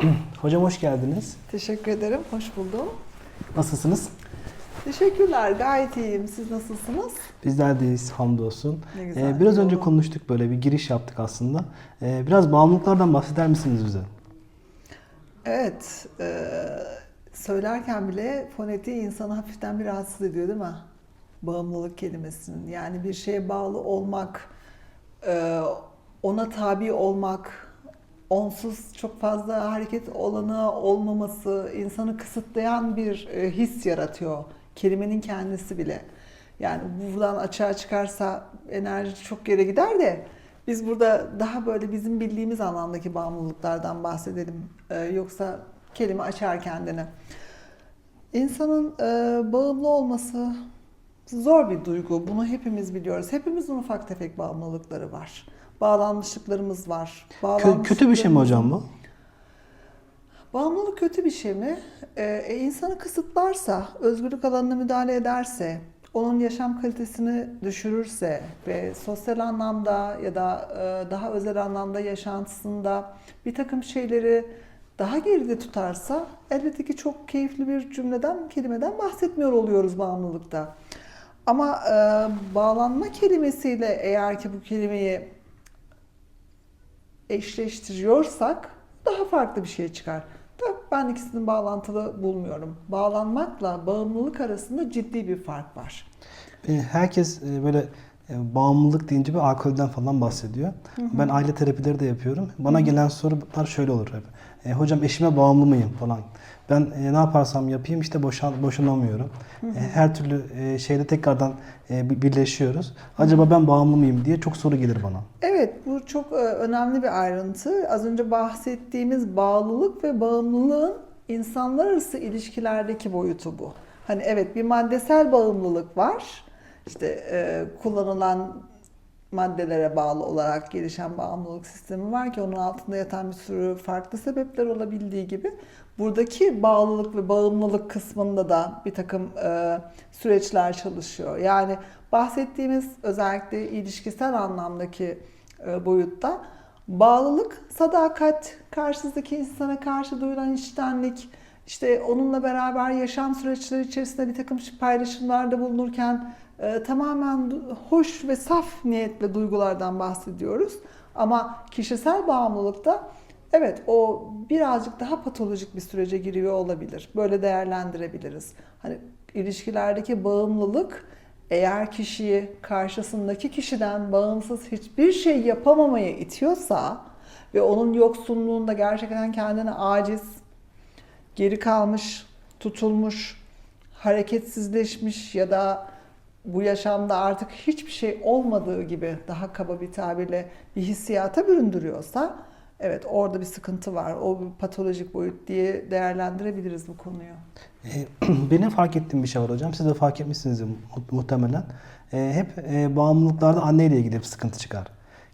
Hocam hoş geldiniz. Teşekkür ederim. Hoş buldum. Nasılsınız? Teşekkürler. Gayet iyiyim. Siz nasılsınız? Bizler deyiz hamdolsun. Ne Ee, güzel. biraz önce konuştuk böyle bir giriş yaptık aslında. Ee, biraz bağımlılıklardan bahseder misiniz bize? Evet. e, söylerken bile fonetiği insanı hafiften bir rahatsız ediyor değil mi? Bağımlılık kelimesinin. Yani bir şeye bağlı olmak, e, ona tabi olmak, onsuz çok fazla hareket olanağı olmaması insanı kısıtlayan bir e, his yaratıyor. Kelimenin kendisi bile. Yani buradan açığa çıkarsa enerji çok yere gider de biz burada daha böyle bizim bildiğimiz anlamdaki bağımlılıklardan bahsedelim. E, yoksa kelime açar kendini. İnsanın e, bağımlı olması zor bir duygu. Bunu hepimiz biliyoruz. Hepimizin ufak tefek bağımlılıkları var. Bağlanmışlıklarımız var. Kö- kötü bir şey mi hocam bu? Bağımlılık kötü bir şey mi? Ee, e, insanı kısıtlarsa, özgürlük alanına müdahale ederse, onun yaşam kalitesini düşürürse ve sosyal anlamda ya da e, daha özel anlamda yaşantısında bir takım şeyleri daha geride tutarsa elbette ki çok keyifli bir cümleden, kelimeden bahsetmiyor oluyoruz bağımlılıkta. Ama e, bağlanma kelimesiyle eğer ki bu kelimeyi eşleştiriyorsak daha farklı bir şey çıkar. Da ben ikisini bağlantılı bulmuyorum. Bağlanmakla bağımlılık arasında ciddi bir fark var. Ee, herkes e, böyle e, bağımlılık deyince bir alkolden falan bahsediyor. Ben aile terapileri de yapıyorum. Bana gelen sorular şöyle olur hep. E, hocam eşime bağımlı mıyım falan. Ben e, ne yaparsam yapayım işte boşan, boşanamıyorum. E, her türlü e, şeyde tekrardan e, bir- birleşiyoruz. Acaba ben bağımlı mıyım diye çok soru gelir bana. Evet bu çok e, önemli bir ayrıntı. Az önce bahsettiğimiz bağlılık ve bağımlılığın insanlar arası ilişkilerdeki boyutu bu. Hani evet bir maddesel bağımlılık var. İşte e, kullanılan maddelere bağlı olarak gelişen bağımlılık sistemi var ki onun altında yatan bir sürü farklı sebepler olabildiği gibi buradaki bağlılık ve bağımlılık kısmında da bir takım e, süreçler çalışıyor. Yani bahsettiğimiz özellikle ilişkisel anlamdaki e, boyutta bağlılık, sadakat, karşısındaki insana karşı duyulan içtenlik, işte onunla beraber yaşam süreçleri içerisinde bir takım paylaşımlarda bulunurken e, tamamen hoş ve saf niyetle duygulardan bahsediyoruz. Ama kişisel bağımlılıkta evet o birazcık daha patolojik bir sürece giriyor olabilir. Böyle değerlendirebiliriz. Hani ilişkilerdeki bağımlılık eğer kişiyi karşısındaki kişiden bağımsız hiçbir şey yapamamaya itiyorsa ve onun yoksunluğunda gerçekten kendini aciz, geri kalmış, tutulmuş, hareketsizleşmiş ya da bu yaşamda artık hiçbir şey olmadığı gibi daha kaba bir tabirle bir hissiyata büründürüyorsa evet orada bir sıkıntı var. O bir patolojik boyut diye değerlendirebiliriz bu konuyu. E, Benim fark ettiğim bir şey var hocam. Siz de fark etmişsiniz mu- muhtemelen. E, Hep e, bağımlılıklarda anneyle ilgili bir sıkıntı çıkar.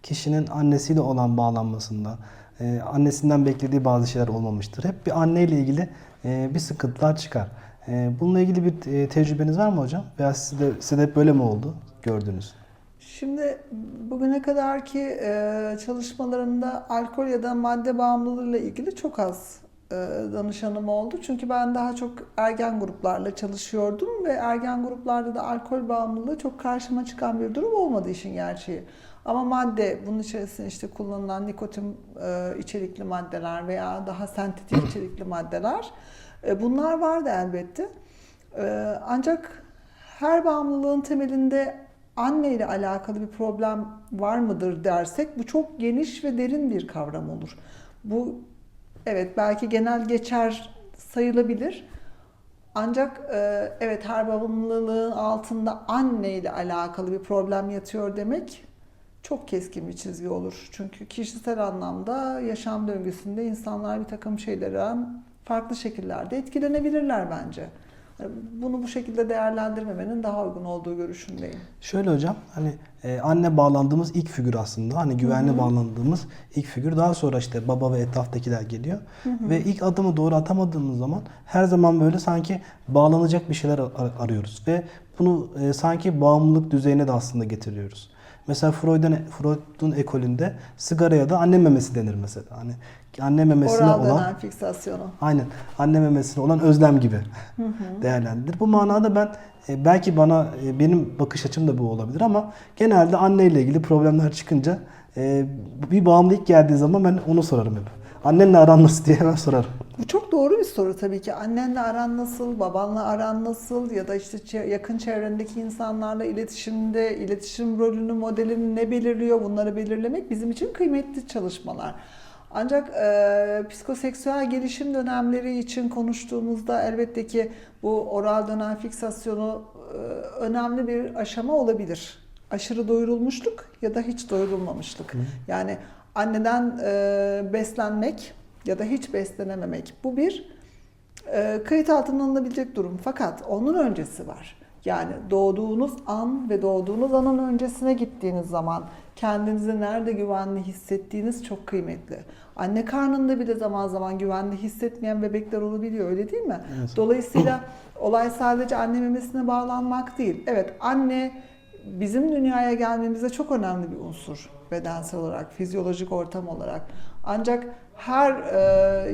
Kişinin annesiyle olan bağlanmasında, e, annesinden beklediği bazı şeyler olmamıştır. Hep bir anneyle ilgili e, bir sıkıntılar çıkar. E, Bununla ilgili bir e, tecrübeniz var mı hocam? Veya size de, size de böyle mi oldu gördünüz? Şimdi bugüne kadarki e, çalışmalarımda alkol ya da madde bağımlılığıyla ilgili çok az danışanım oldu. Çünkü ben daha çok ergen gruplarla çalışıyordum ve ergen gruplarda da alkol bağımlılığı çok karşıma çıkan bir durum olmadı işin gerçeği. Ama madde, bunun içerisinde işte kullanılan nikotin e, içerikli maddeler veya daha sentetik içerikli maddeler e, bunlar vardı elbette. E, ancak her bağımlılığın temelinde anne ile alakalı bir problem var mıdır dersek bu çok geniş ve derin bir kavram olur. Bu evet belki genel geçer sayılabilir. Ancak e, evet her bağımlılığın altında anne ile alakalı bir problem yatıyor demek çok keskin bir çizgi olur. Çünkü kişisel anlamda yaşam döngüsünde insanlar bir takım şeylerden farklı şekillerde etkilenebilirler bence. Bunu bu şekilde değerlendirmemenin daha uygun olduğu görüşündeyim. Şöyle hocam, hani e, anne bağlandığımız ilk figür aslında. Hani güvenli bağlandığımız ilk figür. Daha sonra işte baba ve etraftakiler geliyor. Ve ilk adımı doğru atamadığımız zaman her zaman böyle sanki bağlanacak bir şeyler ar- arıyoruz. Ve bunu e, sanki bağımlılık düzeyine de aslında getiriyoruz. Mesela Freud'un Freud'un ekolünde sigaraya da anne memesi denir mesela. Hani anne memesine Oral olan fiksasyonu. Aynen. Anne memesine olan özlem gibi değerlendirilir. Bu manada ben e, belki bana e, benim bakış açım da bu olabilir ama genelde anneyle ilgili problemler çıkınca e, bir bağımlılık geldiği zaman ben onu sorarım hep. Annenle aran nasıl diye hemen sorarım. Bu çok doğru bir soru tabii ki. Annenle aran nasıl, babanla aran nasıl ya da işte yakın çevrendeki insanlarla iletişimde, iletişim rolünü, modelini ne belirliyor bunları belirlemek bizim için kıymetli çalışmalar. Ancak e, psikoseksüel gelişim dönemleri için konuştuğumuzda elbette ki bu oral dönem fiksasyonu e, önemli bir aşama olabilir. Aşırı doyurulmuşluk ya da hiç doyurulmamışlık. Yani anneden e, beslenmek ya da hiç beslenememek. Bu bir e, kayıt altına alınabilecek durum. Fakat onun öncesi var. Yani doğduğunuz an ve doğduğunuz anın öncesine gittiğiniz zaman kendinizi nerede güvenli hissettiğiniz çok kıymetli. Anne karnında bile zaman zaman güvenli hissetmeyen bebekler olabiliyor öyle değil mi? Evet. Dolayısıyla olay sadece anne memesine bağlanmak değil. Evet anne bizim dünyaya gelmemize çok önemli bir unsur bedensel olarak, fizyolojik ortam olarak. Ancak her e,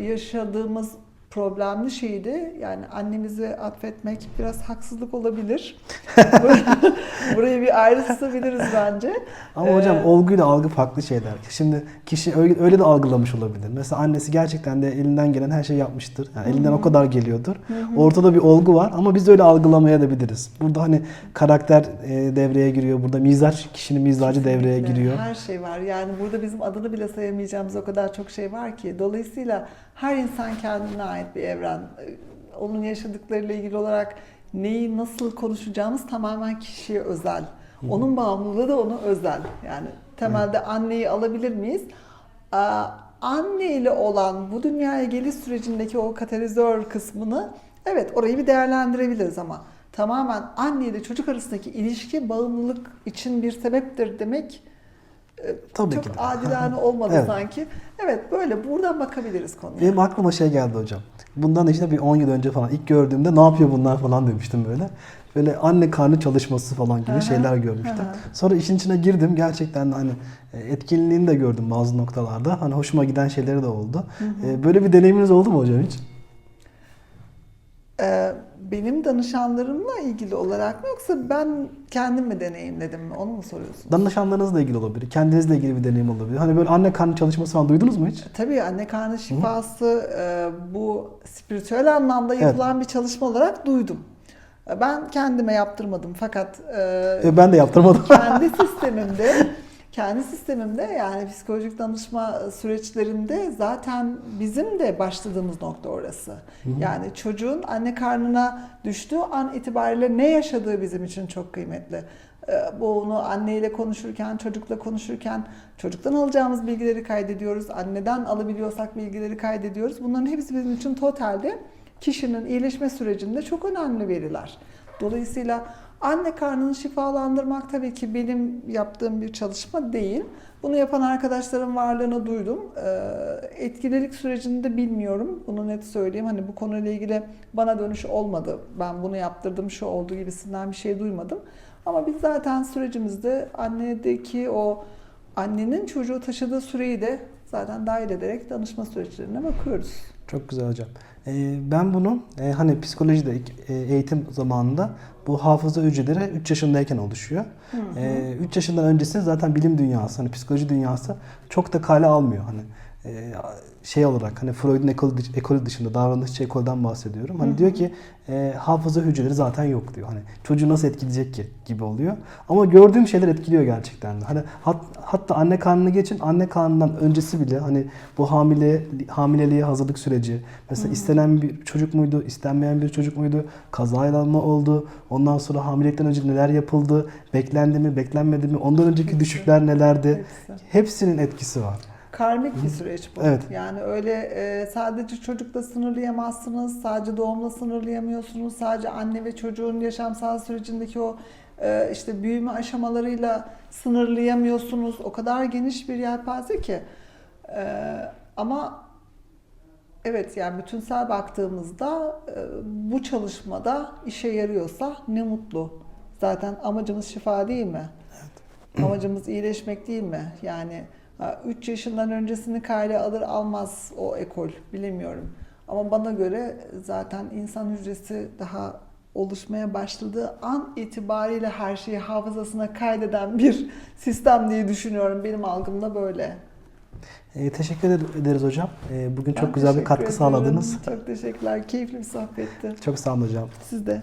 yaşadığımız problemli şeyi de yani annemize atfetmek biraz haksızlık olabilir. Burayı bir ayrı tutabiliriz bence. Ama Ee, hocam olguyla algı farklı şeyler. Şimdi kişi öyle, öyle de algılamış olabilir. Mesela annesi gerçekten de elinden gelen her şeyi yapmıştır. Yani elinden o kadar geliyordur. Ortada bir olgu var ama biz öyle algılamaya da biliriz. Burada hani karakter e, devreye giriyor. Burada mizaç, kişinin mizacı devreye Kesinlikle. giriyor. Her şey var. Yani burada bizim adını bile sayamayacağımız o kadar çok şey var ki. Dolayısıyla her insan kendine ait bir evren. Onun yaşadıklarıyla ilgili olarak neyi nasıl konuşacağımız tamamen kişiye özel. Onun bağımlılığı da ona özel. Yani temelde anneyi alabilir miyiz? Aa, Anne ile olan bu dünyaya geliş sürecindeki o katalizör kısmını evet orayı bir değerlendirebiliriz ama tamamen anne ile çocuk arasındaki ilişki bağımlılık için bir sebeptir demek Tabii çok ki de. adilane olmadı Evet. sanki. Evet böyle buradan bakabiliriz konuya. Benim aklıma şey geldi hocam. Bundan işte bir 10 yıl önce falan ilk gördüğümde ne yapıyor bunlar falan demiştim böyle. Böyle anne karnı çalışması falan gibi Hı hı. şeyler görmüştüm. Hı hı. Sonra işin içine girdim. Gerçekten hani e, etkinliğini de gördüm bazı noktalarda. Hani hoşuma giden şeyleri de oldu. E, Böyle bir deneyiminiz oldu mu hocam hiç? Ee, benim danışanlarımla ilgili olarak mı yoksa ben kendim mi deneyimledim mi onu mu soruyorsun? Danışanlarınızla ilgili olabilir. Kendinizle ilgili bir deneyim olabilir. Hani böyle anne karnı çalışması falan duydunuz mu hiç? Tabii anne karnı şifası e, bu spiritüel anlamda yapılan bir çalışma olarak duydum. E, Ben kendime yaptırmadım fakat e, E, ben de yaptırmadım. kendi sistemimde kendi sistemimde yani psikolojik danışma süreçlerinde zaten bizim de başladığımız nokta orası. Yani çocuğun anne karnına düştüğü an itibariyle ne yaşadığı bizim için çok kıymetli. Ee, Bunu anneyle konuşurken, çocukla konuşurken çocuktan alacağımız bilgileri kaydediyoruz. Anneden alabiliyorsak bilgileri kaydediyoruz. Bunların hepsi bizim için totalde kişinin iyileşme sürecinde çok önemli veriler. Dolayısıyla anne karnını şifalandırmak tabii ki benim yaptığım bir çalışma değil. Bunu yapan arkadaşların varlığını duydum. Ee, Etkililik sürecini de bilmiyorum. Bunu net söyleyeyim. Hani bu konuyla ilgili bana dönüş olmadı. Ben bunu yaptırdım, şu oldu gibisinden bir şey duymadım. Ama biz zaten sürecimizde annedeki o annenin çocuğu taşıdığı süreyi de zaten dahil ederek danışma süreçlerine bakıyoruz. Çok güzel hocam. Ee, ben bunu e, hani psikolojide e, eğitim zamanında bu hafıza hücreleri 3 yaşındayken oluşuyor. 3 yaşından öncesinde zaten bilim dünyası, hani psikoloji dünyası çok da kale almıyor. Hani e, şey olarak hani Freud'un ekolü, ekolü dışında davranışçı ekolden bahsediyorum. Hani diyor ki e, hafıza hücreleri zaten yok diyor. Hani çocuğu nasıl etkileyecek ki gibi oluyor. Ama gördüğüm şeyler etkiliyor gerçekten. Hani hat, hatta anne karnını geçin anne karnından öncesi bile hani bu hamile hamileliğe hazırlık süreci mesela istenen bir çocuk muydu, istenmeyen bir çocuk muydu, kazayla mı oldu, ondan sonra hamilelikten önce neler yapıldı, beklendi mi, beklenmedi mi, ondan önceki düşükler nelerdi. Hepsi. Hepsinin etkisi var. Karmik bir süreç bu. Evet. Yani öyle e, sadece çocukla sınırlayamazsınız, sadece doğumla sınırlayamıyorsunuz, sadece anne ve çocuğun yaşamsal sürecindeki o e, işte büyüme aşamalarıyla sınırlayamıyorsunuz. O kadar geniş bir yelpaze ki. E, ama evet yani bütünsel baktığımızda e, bu çalışmada işe yarıyorsa ne mutlu. Zaten amacımız şifa değil mi? Amacımız iyileşmek değil mi? Yani 3 yaşından öncesini kayda alır almaz o ekol bilemiyorum. Ama bana göre zaten insan hücresi daha oluşmaya başladığı an itibariyle her şeyi hafızasına kaydeden bir sistem diye düşünüyorum. Benim algımda böyle. E, teşekkür eder- ederiz hocam. E, bugün çok Ben güzel bir katkı ederim. sağladınız. Çok teşekkürler. Keyifli bir sohbetti. Çok sağ olun hocam. Siz de.